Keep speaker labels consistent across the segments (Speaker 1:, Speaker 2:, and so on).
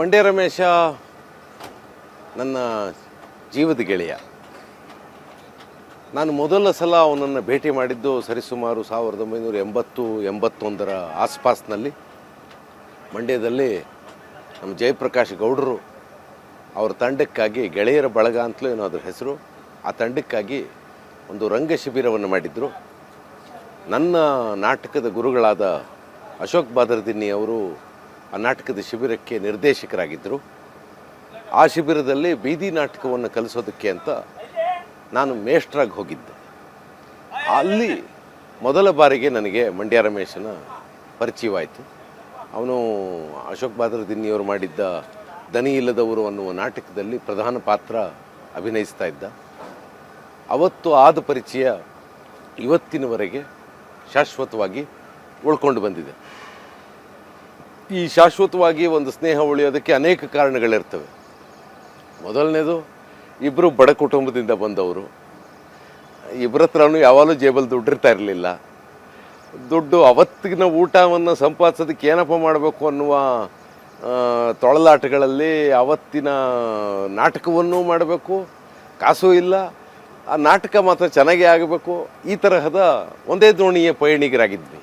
Speaker 1: ಮಂಡ್ಯ ರಮೇಶ, ನನ್ನ ಜೀವದ ಗೆಳೆಯ. ನಾನು ಮೊದಲ ಸಲ ಅವನನ್ನು ಭೇಟಿ ಮಾಡಿದ್ದು ಸರಿಸುಮಾರು ಸಾವಿರದ ಒಂಬೈನೂರ ಎಂಬತ್ತು, ಎಂಬತ್ತೊಂದರ ಆಸ್ಪಾಸ್ನಲ್ಲಿ. ಮಂಡ್ಯದಲ್ಲಿ ನಮ್ಮ ಜಯಪ್ರಕಾಶ್ ಗೌಡರು ಅವ್ರ ತಂಡಕ್ಕಾಗಿ ಗೆಳೆಯರ ಬಳಗ ಅಂತಲೂ ಏನೋ ಅದ್ರ ಹೆಸರು, ಆ ತಂಡಕ್ಕಾಗಿ ಒಂದು ರಂಗ ಶಿಬಿರವನ್ನು ಮಾಡಿದ್ದರು ನನ್ನ ನಾಟಕದ ಗುರುಗಳಾದ ಅಶೋಕ್ ಬಾದರ್ದಿನ್ನಿ ಅವರು ಆ ನಾಟಕದ ಶಿಬಿರಕ್ಕೆ ನಿರ್ದೇಶಕರಾಗಿದ್ದರು. ಆ ಶಿಬಿರದಲ್ಲಿ ಬೀದಿ ನಾಟಕವನ್ನು ಕಲಿಸೋದಕ್ಕೆ ಅಂತ ನಾನು ಮೇಷ್ಟ್ರಾಗಿ ಹೋಗಿದ್ದೆ. ಅಲ್ಲಿ ಮೊದಲ ಬಾರಿಗೆ ನನಗೆ ಮಂಡ್ಯ ರಮೇಶನ ಪರಿಚಯವಾಯಿತು ಅವನು ಅಶೋಕ್ ಬಾದ್ರದಿನ್ನಿಯವರು ಮಾಡಿದ್ದ ದನಿ ಇಲ್ಲದವರು ಅನ್ನುವ ನಾಟಕದಲ್ಲಿ ಪ್ರಧಾನ ಪಾತ್ರ ಅಭಿನಯಿಸ್ತಾ ಇದ್ದ. ಅವತ್ತು ಆದ ಪರಿಚಯ ಇವತ್ತಿನವರೆಗೆ ಶಾಶ್ವತವಾಗಿ ಉಳ್ಕೊಂಡು ಬಂದಿದೆ. ಈ ಶಾಶ್ವತವಾಗಿ ಒಂದು ಸ್ನೇಹ ಉಳಿಯೋದಕ್ಕೆ ಅನೇಕ ಕಾರಣಗಳಿರ್ತವೆ. ಮೊದಲನೇದು ಇಬ್ಬರು ಬಡ ಕುಟುಂಬದಿಂದ ಬಂದವರು. ಇಬ್ಬರ ಹತ್ರನೂ ಯಾವಾಗಲೂ ಜೇಬಲ್ಲಿ ದುಡ್ಡಿರ್ತಾ ಇರಲಿಲ್ಲ. ದುಡ್ಡು ಅವತ್ತಿನ ಊಟವನ್ನು ಸಂಪಾದಿಸೋದಕ್ಕೆ ಏನಪ್ಪ ಮಾಡಬೇಕು ಅನ್ನುವ ತೊಳಲಾಟಗಳಲ್ಲಿ ಅವತ್ತಿನ ನಾಟಕವನ್ನು ಮಾಡಬೇಕು. ಕಾಸು ಇಲ್ಲ. ಆ ನಾಟಕ ಮಾತ್ರ ಚೆನ್ನಾಗೇ ಆಗಬೇಕು. ಈ ತರಹದ ಒಂದೇ ದೋಣಿಯ ಪಯಣಿಗರಾಗಿದ್ವಿ.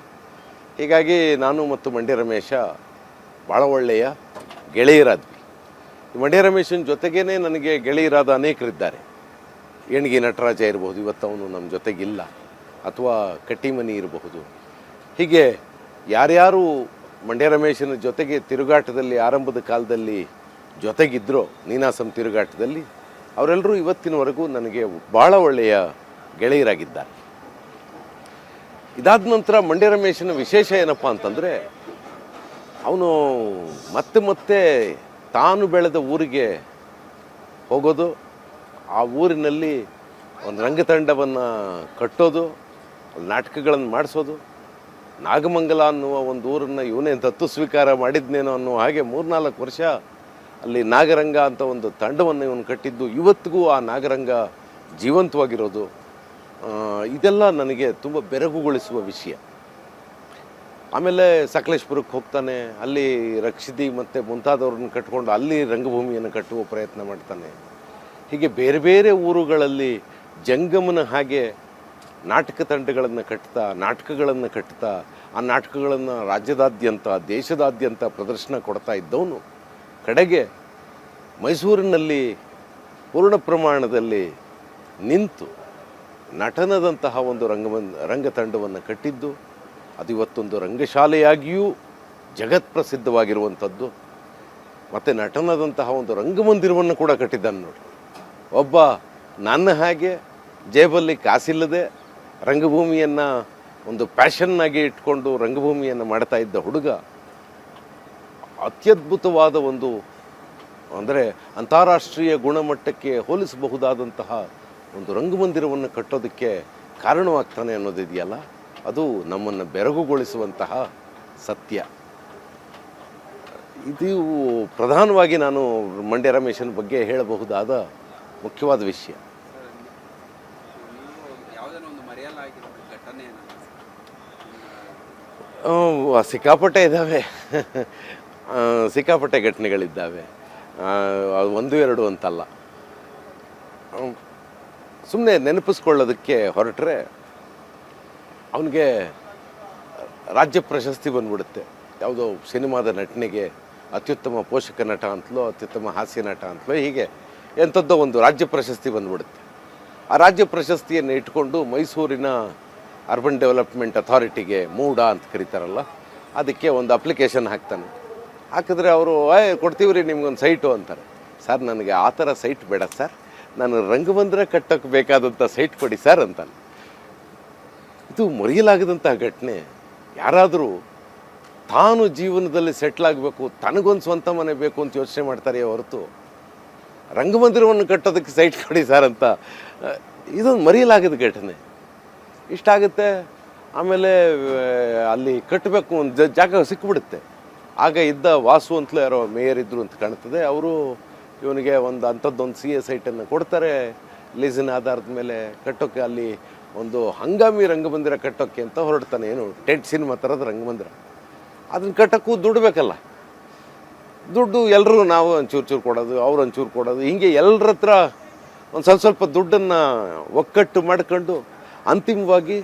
Speaker 1: ಹೀಗಾಗಿ ನಾನು ಮತ್ತು ಮಂಡ್ಯ ರಮೇಶ ಭಾಳ ಒಳ್ಳೆಯ ಗೆಳೆಯರಾದ್ವಿ ಮಂಡ್ಯ ರಮೇಶನ ಜೊತೆಗೇ ನನಗೆ ಗೆಳೆಯರಾದ ಅನೇಕರಿದ್ದಾರೆ. ಎಣ್ಗಿ ನಟರಾಜ ಇರಬಹುದು ಇವತ್ತು ಅವನು ನಮ್ಮ ಜೊತೆಗಿಲ್ಲ. ಅಥವಾ ಕಟ್ಟಿಮನಿ ಇರಬಹುದು. ಹೀಗೆ ಯಾರ್ಯಾರು ಮಂಡ್ಯ ರಮೇಶನ ಜೊತೆಗೆ ತಿರುಗಾಟದಲ್ಲಿ, ಆರಂಭದ ಕಾಲದಲ್ಲಿ ಜೊತೆಗಿದ್ದರೋ ನೀನಾಸಂ ತಿರುಗಾಟದಲ್ಲಿ ಅವರೆಲ್ಲರೂ ಇವತ್ತಿನವರೆಗೂ ನನಗೆ ಭಾಳ ಒಳ್ಳೆಯ ಗೆಳೆಯರಾಗಿದ್ದಾರೆ. ಇದಾದ ನಂತರ ಮಂಡ್ಯ ರಮೇಶನ ವಿಶೇಷ ಏನಪ್ಪ ಅಂತಂದರೆ ಅವನು ಮತ್ತೆ ಮತ್ತೆ ತಾನು ಬೆಳೆದ ಊರಿಗೆ ಹೋಗೋದು, ಆ ಊರಿನಲ್ಲಿ ಒಂದು ರಂಗತಂಡವನ್ನು ಕಟ್ಟೋದು ನಾಟಕಗಳನ್ನು ಮಾಡಿಸೋದು. ನಾಗಮಂಗಲ ಅನ್ನುವ ಒಂದು ಊರನ್ನು ಇವನೇ ದತ್ತು ಸ್ವೀಕಾರ ಮಾಡಿದ್ನೇನೋ ಅನ್ನೋ ಹಾಗೆ ಮೂರ್ನಾಲ್ಕು ವರ್ಷ ಅಲ್ಲಿ ನಾಗರಂಗ ಅಂತ ಒಂದು ತಂಡವನ್ನು ಇವನು ಕಟ್ಟಿದ್ದು. ಇವತ್ತಿಗೂ ಆ ನಾಗರಂಗ ಜೀವಂತವಾಗಿರೋದು. ಇದೆಲ್ಲ ನನಗೆ ತುಂಬ ಬೆರಗುಗೊಳಿಸುವ ವಿಷಯ. ಆಮೇಲೆ ಸಕಲೇಶ್ಪುರಕ್ಕೆ ಹೋಗ್ತಾನೆ, ಅಲ್ಲಿ ರಕ್ಷಿತಿ ಮತ್ತು ಮುಂತಾದವ್ರನ್ನ ಕಟ್ಕೊಂಡು ಅಲ್ಲಿ ರಂಗಭೂಮಿಯನ್ನು ಕಟ್ಟುವ ಪ್ರಯತ್ನ ಮಾಡ್ತಾನೆ. ಹೀಗೆ ಬೇರೆ ಬೇರೆ ಊರುಗಳಲ್ಲಿ ಜಂಗಮನ ಹಾಗೆ ನಾಟಕ ತಂಡಗಳನ್ನು ಕಟ್ತಾ, ನಾಟಕಗಳನ್ನು ಕಟ್ತಾ, ಆ ನಾಟಕಗಳನ್ನು ರಾಜ್ಯದಾದ್ಯಂತ, ದೇಶದಾದ್ಯಂತ ಪ್ರದರ್ಶನ ಕೊಡ್ತಾ ಇದ್ದವನು. ಕಡೆಗೆ ಮೈಸೂರಿನಲ್ಲಿ ಪೂರ್ಣ ಪ್ರಮಾಣದಲ್ಲಿ ನಿಂತು ನಟನದಂತಹ ಒಂದು ರಂಗ ರಂಗತಂಡವನ್ನು ಕಟ್ಟಿದ್ದು. ಅದು ಇವತ್ತೊಂದು ರಂಗಶಾಲೆಯಾಗಿಯೂ ಜಗತ್ಪ್ರಸಿದ್ಧವಾಗಿರುವಂಥದ್ದು ಮತ್ತು ನಟನದಂತಹ ಒಂದು ರಂಗಮಂದಿರವನ್ನು ಕೂಡ ಕಟ್ಟಿದ್ದಾನೆ ನೋಡಿ. ಒಬ್ಬ ನನ್ನ ಹಾಗೆ ಜೇಬಲ್ಲಿ ಕಾಸಿಲ್ಲದೆ ರಂಗಭೂಮಿಯನ್ನು ಒಂದು ಪ್ಯಾಷನ್ನಾಗಿ ಇಟ್ಕೊಂಡು ರಂಗಭೂಮಿಯನ್ನು ಮಾಡ್ತಾ ಇದ್ದ ಹುಡುಗ ಅತ್ಯದ್ಭುತವಾದ ಒಂದು ಅಂದರೆ ಅಂತಾರಾಷ್ಟ್ರೀಯ ಗುಣಮಟ್ಟಕ್ಕೆ ಹೋಲಿಸಬಹುದಾದಂತಹ ಒಂದು ರಂಗಮಂದಿರವನ್ನು ಕಟ್ಟೋದಕ್ಕೆ ಕಾರಣವಾಗ್ತಾನೆ ಅನ್ನೋದಿದೆಯಲ್ಲ? ಅದು ನಮ್ಮನ್ನು ಬೆರಗುಗೊಳಿಸುವಂತಹ ಸತ್ಯ. ಇದು ಪ್ರಧಾನವಾಗಿ ನಾನು ಮಂಡ್ಯ ರಮೇಶನ ಬಗ್ಗೆ ಹೇಳಬಹುದಾದ ಮುಖ್ಯವಾದ ವಿಷಯ. ಸಿಕ್ಕಾಪಟ್ಟೆ ಇದ್ದಾವೆ ಸಿಕ್ಕಾಪಟ್ಟೆ ಘಟನೆಗಳಿದ್ದಾವೆ. ಒಂದು ಎರಡು ಅಂತಲ್ಲ. ಸುಮ್ಮನೆ ನೆನಪಿಸ್ಕೊಳ್ಳೋದಕ್ಕೆ ಹೊರಟ್ರೆ ಅವನಿಗೆ ರಾಜ್ಯ ಪ್ರಶಸ್ತಿ ಬಂದ್ಬಿಡುತ್ತೆ. ಯಾವುದೋ ಸಿನಿಮಾದ ನಟನೆಗೆ ಅತ್ಯುತ್ತಮ ಪೋಷಕ ನಟ ಅಂತಲೋ, ಅತ್ಯುತ್ತಮ ಹಾಸ್ಯ ನಟ ಅಂತಲೋ, ಹೀಗೆ ಎಂಥದ್ದೋ ಒಂದು ರಾಜ್ಯ ಪ್ರಶಸ್ತಿ ಬಂದ್ಬಿಡುತ್ತೆ. ಆ ರಾಜ್ಯ ಪ್ರಶಸ್ತಿಯನ್ನು ಇಟ್ಕೊಂಡು ಮೈಸೂರಿನ ಅರ್ಬನ್ ಡೆವಲಪ್ಮೆಂಟ್ ಅಥಾರಿಟಿಗೆ ಮೂಡ ಅಂತ ಕರೀತಾರಲ್ಲ, ಅದಕ್ಕೆ ಒಂದು ಅಪ್ಲಿಕೇಶನ್ ಹಾಕ್ತಾನೆ. ಹಾಕಿದ್ರೆ ಅವರು, ಏ, ಕೊಡ್ತೀವ್ರಿ ನಿಮ್ಗೊಂದು ಸೈಟು ಅಂತಾರೆ. ಸರ್, ನನಗೆ ಆ ಥರ ಸೈಟ್ ಬೇಡ ಸರ್. ನಾನು ರಂಗಮಂದಿರ ಕಟ್ಟೋಕ್ಕೆ ಬೇಕಾದಂಥ ಸೈಟ್ ಕೊಡಿ ಸರ್ ಅಂತಾನೆ. ಇದು ಮರೆಯಲಾಗದಂತಹ ಘಟನೆ. ಯಾರಾದರೂ ತಾನು ಜೀವನದಲ್ಲಿ ಸೆಟ್ಲ್ ಆಗಬೇಕು, ತನಗೊಂದು ಸ್ವಂತ ಮನೆ ಬೇಕು ಅಂತ ಯೋಚನೆ ಮಾಡ್ತಾರೆ ಹೊರತು, ರಂಗಮಂದಿರವನ್ನು ಕಟ್ಟೋದಕ್ಕೆ ಸೈಟ್ ಕೊಡಿ ಸರ್ ಅಂತ ಇದೊಂದು ಮರೆಯಲಾಗದ ಘಟನೆ. ಇಷ್ಟಾಗುತ್ತೆ ಆಮೇಲೆ ಅಲ್ಲಿ ಕಟ್ಟಬೇಕು ಒಂದು ಜಾಗ ಸಿಕ್ಕಿಬಿಡುತ್ತೆ ಆಗ ಇದ್ದ ವಾಸು ಅಂತಲೂ ಯಾರೋ ಮೇಯರ್ ಇದ್ದರು ಅಂತ ಕಾಣ್ತದೆ. ಅವರು ಇವನಿಗೆ ಒಂದು ಅಂಥದ್ದೊಂದು ಸಿ ಎ ಸೈಟನ್ನು ಕೊಡ್ತಾರೆ. ಲೀಸಿನ ಆಧಾರದ ಮೇಲೆ ಕಟ್ಟೋಕ್ಕೆ ಅಲ್ಲಿ ಒಂದು ಹಂಗಾಮಿ ರಂಗಮಂದಿರ ಕಟ್ಟೋಕ್ಕೆ ಅಂತ ಹೊರಡ್ತಾನೆ. ಏನು ಟೆಂಟ್ ಸಿನಿಮಾ ಥರದ ರಂಗಮಂದಿರ. ಅದನ್ನ ಕಟ್ಟೋಕ್ಕೂ ದುಡ್ಡು ಬೇಕಲ್ಲ. ದುಡ್ಡು ಎಲ್ಲರೂ ನಾವು ಒಂಚೂರು ಚೂರು ಕೊಡೋದು, ಅವ್ರು ಒಂಚೂರು ಕೊಡೋದು. ಹೀಗೆ ಎಲ್ಲರ ಹತ್ರ ಒಂದು ಸ್ವಲ್ಪ ಸ್ವಲ್ಪ ದುಡ್ಡನ್ನು ಒಕ್ಕಟ್ಟು ಮಾಡ್ಕೊಂಡು ಅಂತಿಮವಾಗಿ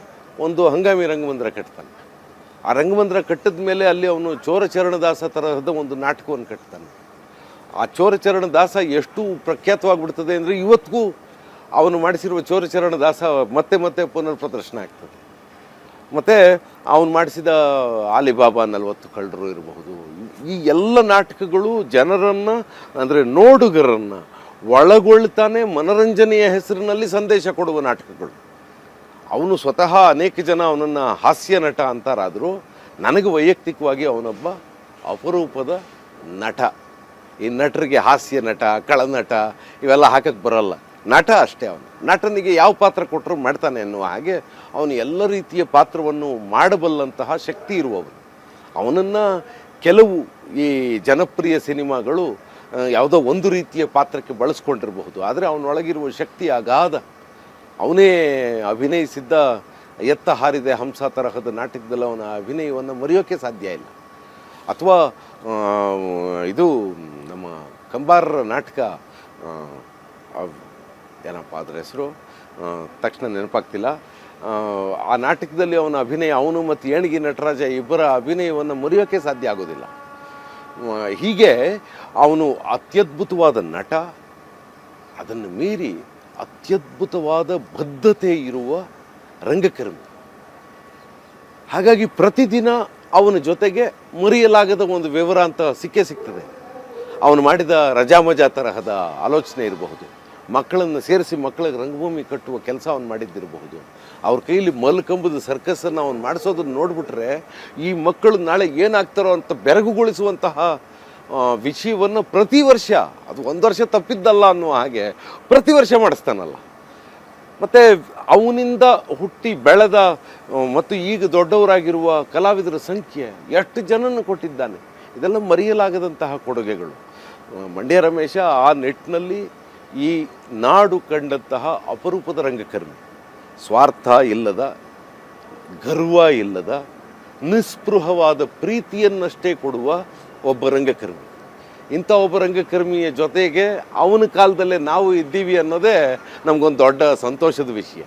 Speaker 1: ಒಂದು ಹಂಗಾಮಿ ರಂಗಮಂದಿರ ಕಟ್ತಾನೆ. ಆ ರಂಗಮಂದಿರ ಕಟ್ಟಿದ ಮೇಲೆ ಅಲ್ಲಿ ಅವನು ಚೋರಚರಣದಾಸ ತರಹದ ಒಂದು ನಾಟಕವನ್ನು ಕಟ್ತಾನೆ. ಆ ಚೋರಚರಣದಾಸ ಎಷ್ಟು ಪ್ರಖ್ಯಾತವಾಗಿಬಿಡ್ತದೆ ಅಂದರೆ ಇವತ್ತಿಗೂ ಅವನು ಮಾಡಿಸಿರುವ ಚೋರಚರಣ ದಾಸ ಮತ್ತೆ ಮತ್ತೆ ಪುನರ್ ಪ್ರದರ್ಶನ ಆಗ್ತದೆ. ಮತ್ತು ಅವನು ಮಾಡಿಸಿದ ಆಲಿಬಾಬಾ ನಲವತ್ತು ಕಳ್ಳರು ಇರಬಹುದು. ಈ ಎಲ್ಲ ನಾಟಕಗಳು ಜನರನ್ನು, ಅಂದರೆ ನೋಡುಗರನ್ನು ಒಳಗೊಳ್ತಾನೆ ಮನರಂಜನೆಯ ಹೆಸರಿನಲ್ಲಿ ಸಂದೇಶ ಕೊಡುವ ನಾಟಕಗಳು. ಅವನು ಸ್ವತಃ ಅನೇಕ ಜನ ಅವನನ್ನು ಹಾಸ್ಯ ನಟ ಅಂತಾರಾದರೂ ನನಗೆ ವೈಯಕ್ತಿಕವಾಗಿ ಅವನೊಬ್ಬ ಅಪರೂಪದ ನಟ. ಈ ನಟರಿಗೆ ಹಾಸ್ಯ ನಟ, ಕಳನಟ ಇವೆಲ್ಲ ಹಾಕಕ್ಕೆ ಬರಲ್ಲ. ನಟ ಅಷ್ಟೇ ಅವನು. ನಟನಿಗೆ ಯಾವ ಪಾತ್ರ ಕೊಟ್ಟರು ಮಾಡ್ತಾನೆ ಅನ್ನುವ ಹಾಗೆ ಅವನು ಎಲ್ಲ ರೀತಿಯ ಪಾತ್ರವನ್ನು ಮಾಡಬಲ್ಲಂತಹ ಶಕ್ತಿ ಇರುವವನು. ಅವನನ್ನು ಕೆಲವು ಈ ಜನಪ್ರಿಯ ಸಿನಿಮಾಗಳು ಯಾವುದೋ ಒಂದು ರೀತಿಯ ಪಾತ್ರಕ್ಕೆ ಬಳಸ್ಕೊಂಡಿರಬಹುದು. ಆದರೆ ಅವನೊಳಗಿರುವ ಶಕ್ತಿ ಅಗಾಧ. ಅವನೇ ಅಭಿನಯಿಸಿದ್ದ ಎತ್ತ ಹಾರಿದೆ ಹಂಸ ತರಹದ ನಾಟಕದಲ್ಲಿ ಅವನ ಅಭಿನಯವನ್ನು ಮರೆಯೋಕ್ಕೆ ಸಾಧ್ಯ ಇಲ್ಲ. ಅಥವಾ ಇದು ನಮ್ಮ ಕಂಬಾರರ ನಾಟಕ ಏನಪ್ಪ ಅದ್ರ ಹೆಸರು ತಕ್ಷಣ ನೆನಪಾಗ್ತಿಲ್ಲ. ಆ, ನಾಟಕದಲ್ಲಿ ಅವನ ಅಭಿನಯ ಅವನು ಮತ್ತು ಏಣಿಗೆ ನಟರಾಜ ಇಬ್ಬರ ಅಭಿನಯವನ್ನು ಮುರಿಯೋಕ್ಕೆ ಸಾಧ್ಯ ಆಗೋದಿಲ್ಲ. ಹೀಗೆ ಅವನು ಅತ್ಯದ್ಭುತವಾದ ನಟ ಅದನ್ನು ಮೀರಿ ಅತ್ಯದ್ಭುತವಾದ ಬದ್ಧತೆ ಇರುವ ರಂಗಕರ್ಮಿ. ಹಾಗಾಗಿ ಪ್ರತಿದಿನ ಅವನ ಜೊತೆಗೆ ಮರೆಯಲಾಗದ ಒಂದು ವಿವರ ಅಂತ ಸಿಕ್ಕೇ ಸಿಗ್ತದೆ. ಅವನು ಮಾಡಿದ ರಜಾಮಜಾ ತರಹದ ಆಲೋಚನೆ ಇರಬಹುದು. ಮಕ್ಕಳನ್ನು ಸೇರಿಸಿ ಮಕ್ಕಳಿಗೆ ರಂಗಭೂಮಿ ಕಟ್ಟುವ ಕೆಲಸ ಅವನು ಮಾಡಿದ್ದಿರಬಹುದು. ಅವ್ರ ಕೈಲಿ ಮಲ್ಕಂಬದ ಸರ್ಕಸನ್ನು ಅವನು ಮಾಡಿಸೋದನ್ನು ನೋಡಿಬಿಟ್ರೆ ಈ ಮಕ್ಕಳು ನಾಳೆ ಏನಾಗ್ತಾರೋ ಅಂತ ಬೆರಗುಗೊಳಿಸುವಂತಹ ವಿಷಯವನ್ನು ಪ್ರತಿ ವರ್ಷ, ಅದು ಒಂದು ವರ್ಷ ತಪ್ಪಿದ್ದಲ್ಲ ಅನ್ನುವ ಹಾಗೆ ಪ್ರತಿ ವರ್ಷ ಮಾಡಿಸ್ತಾನಲ್ಲ. ಮತ್ತು ಅವನಿಂದ ಹುಟ್ಟಿ ಬೆಳೆದ ಮತ್ತು ಈಗ ದೊಡ್ಡವರಾಗಿರುವ ಕಲಾವಿದರ ಸಂಖ್ಯೆ ಎಷ್ಟು ಜನನ್ನು ಕೊಟ್ಟಿದ್ದಾನೆ. ಇದೆಲ್ಲ ಮರೆಯಲಾಗದಂತಹ ಕೊಡುಗೆಗಳು. ಮಂಡ್ಯ ರಮೇಶ ಆ ನಿಟ್ಟಿನಲ್ಲಿ ಈ ನಾಡು ಕಂಡಂತಹ ಅಪರೂಪದ ರಂಗಕರ್ಮಿ. ಸ್ವಾರ್ಥ ಇಲ್ಲದ, ಗರ್ವ ಇಲ್ಲದ, ನಿಸ್ಪೃಹವಾದ ಪ್ರೀತಿಯನ್ನಷ್ಟೇ ಕೊಡುವ ಒಬ್ಬ ರಂಗಕರ್ಮಿ. ಇಂಥ ಒಬ್ಬ ರಂಗಕರ್ಮಿಯ ಜೊತೆಗೆ ಅವನ ಕಾಲದಲ್ಲೇ ನಾವು ಇದ್ದೀವಿ ಅನ್ನೋದೇ ನಮಗೊಂದು ದೊಡ್ಡ ಸಂತೋಷದ ವಿಷಯ.